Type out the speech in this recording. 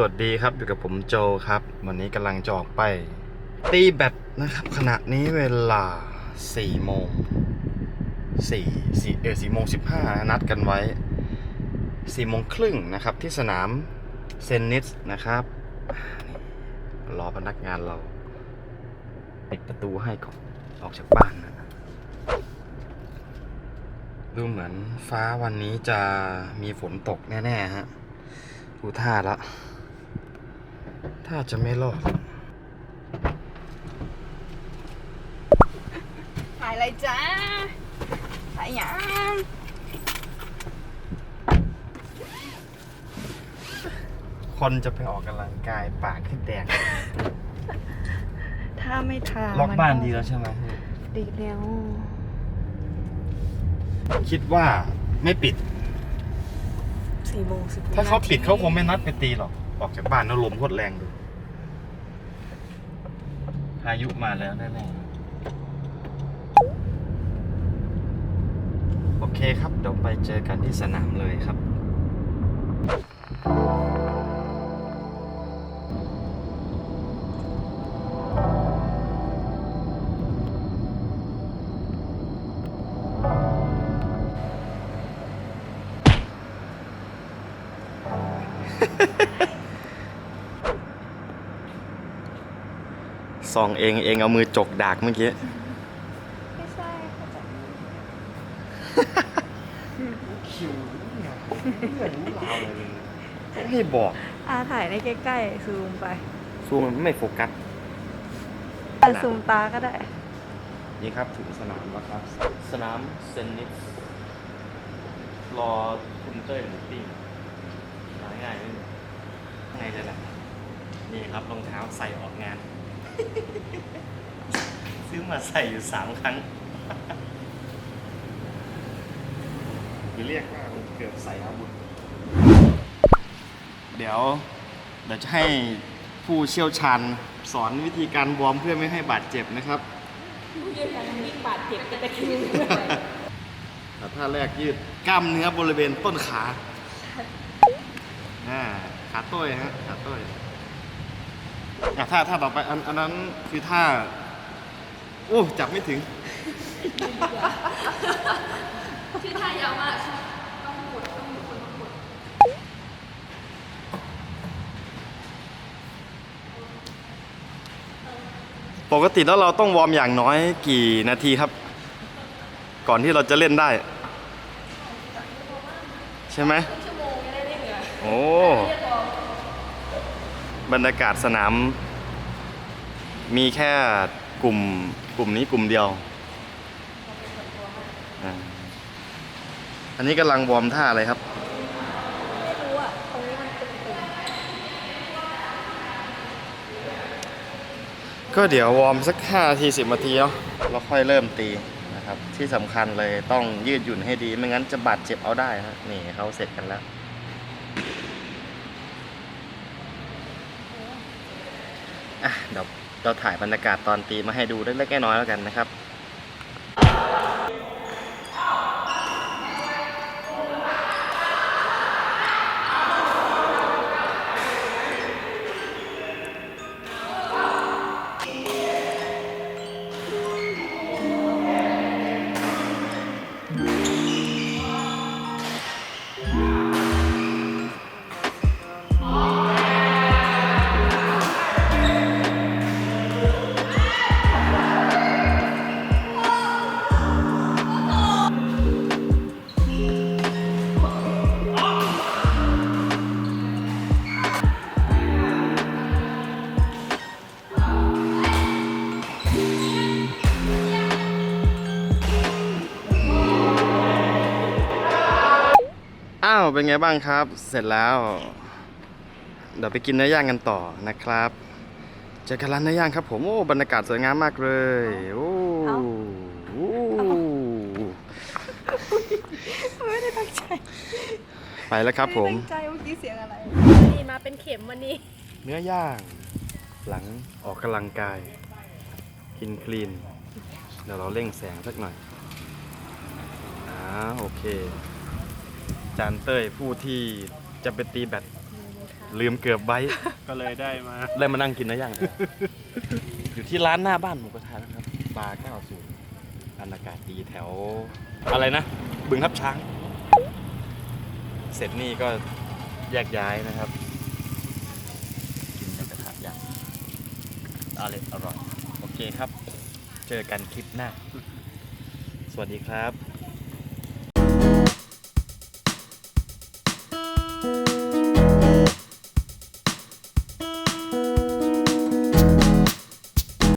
สวัสดีครับ อยู่กับผมโจครับ วันนี้กำลังจะออกไป ตีแบตนะครับ ขณะนี้เวลา4โมง4 4เออ4โมง15 นัดกันไว้ 4 โมงครึ่งนะครับ ที่สนามเซนนิสนะครับ รอพนักงานเรา ปิดประตูให้ก่อนออกจากบ้านนะดูเหมือนฟ้าวันนี้จะมีฝนตกแน่ ๆ ฮะดูท่าละ ท่าจะไม่รอด ถ่ายอะไรจ้าถ่ายหยังคนจะไปออกกำลังกายปากขึ้นแดง ถ้าไม่ทาล็อกบ้านดีแล้วใช่ไหมดีแล้ว คิดว่าไม่ปิด สี่โมงสิบถ้าเขาปิดเขาคงไม่นัดไปตีหรอก ออกจากบ้านแล้วลมโคตรแรงดูพายุมาแล้วแน่ๆโอเคครับ เดี๋ยวไปเจอกันที่สนามเลยครับ ซองเองเองเอามือจกดากเมื่อกี้ ไม่ใช่เขาจะคิวเนี่ยเพื่อนรู้ราวเลยต้องให้บอกอาถ่ายในใกล้ๆซูมไปซูมมันไม่โฟกัสอะซูมตาก็ได้ นี่ครับถึงสนามแล้วครับ สนามเซนนิสรอคุณเต้ยหมูปิ้งหาง่ายเลยข้างในจะแหละนี่ครับรองเท้าใส่ออกงาน ซื้อมาใส่อยู่สามครั้งคือเรียกว่าเกือบใส่อาวุธ เดี๋ยวเดี๋ยวจะให้ผู้เชี่ยวชาญสอนวิธีการวอร์มเพื่อไม่ให้บาดเจ็บนะครับบาดเจ็บกันตะคิวแต่ท่าแรกยืดกล้ามเนื้อบริเวณต้นขาอ่าขาต้อยฮะขาต้อย อะท่าท่าต่อไปอันอันนั้นคือท่าโอ้จับไม่ถึงชื่อท่ายาวมากปกติแล้วเราต้องวอร์มอย่างน้อยกี่นาทีครับ ก่อนที่เราจะเล่นได้ ใช่ไหมโอ้ บรรยากาศสนาม มีแค่กลุ่มกลุ่มนี้กลุ่มเดียว อันนี้กำลังวอร์มท่าอะไรครับ ไม่รู้อะตรงนี้มันเป็นปุ่มก็เดี๋ยววอร์มสัก5นาที10นาทีเนาะแล้วค่อยเริ่มตีนะครับ ที่สำคัญเลยต้องยืดหยุ่นให้ดี ไม่งั้นจะบาดเจ็บเอาได้ฮะนี่เขาเสร็จกันแล้ว อะเดี๋ยวเราถ่ายบรรยากาศตอนตีมาให้ดูเล็กๆน้อยๆแล้วกันนะครับ เป็นไงบ้างครับ เสร็จแล้ว เดี๋ยวไปกินเนื้อย่างกันต่อนะครับเจอกันร้านเนื้อย่างครับ ผมโอ้บรรยากาศสวยงามมากเลยโอ้โอ้ไม่ได้ตั้งใจไปแล้วครับ ผมไม่ได้ตั้งใจเมื่อกี้เสียงอะไรนี่มาเป็นเข็มวันนี้ เนื้อย่าง หลังออกกำลังกาย กินคลีนเดี๋ยวเราเร่งแสงสักหน่อยอ่าโอเค จานเต้ยผู้ที่จะไปตีแบตนี่นะคะลืมเกือบไว้ ก็เลยได้มาได้มานั่งกินนะยังอยู่ที่ร้านหน้าบ้านหมูกระทะนะครับบาร์90บรรยากาศดีแถว อะไรนะ บึงทับช้าง เสร็จนี่ก็แยกย้ายนะครับ กินหมูกระทะอย่างอร่อยอร่อย โอเคครับ เจอกันคลิปหน้า สวัสดีครับ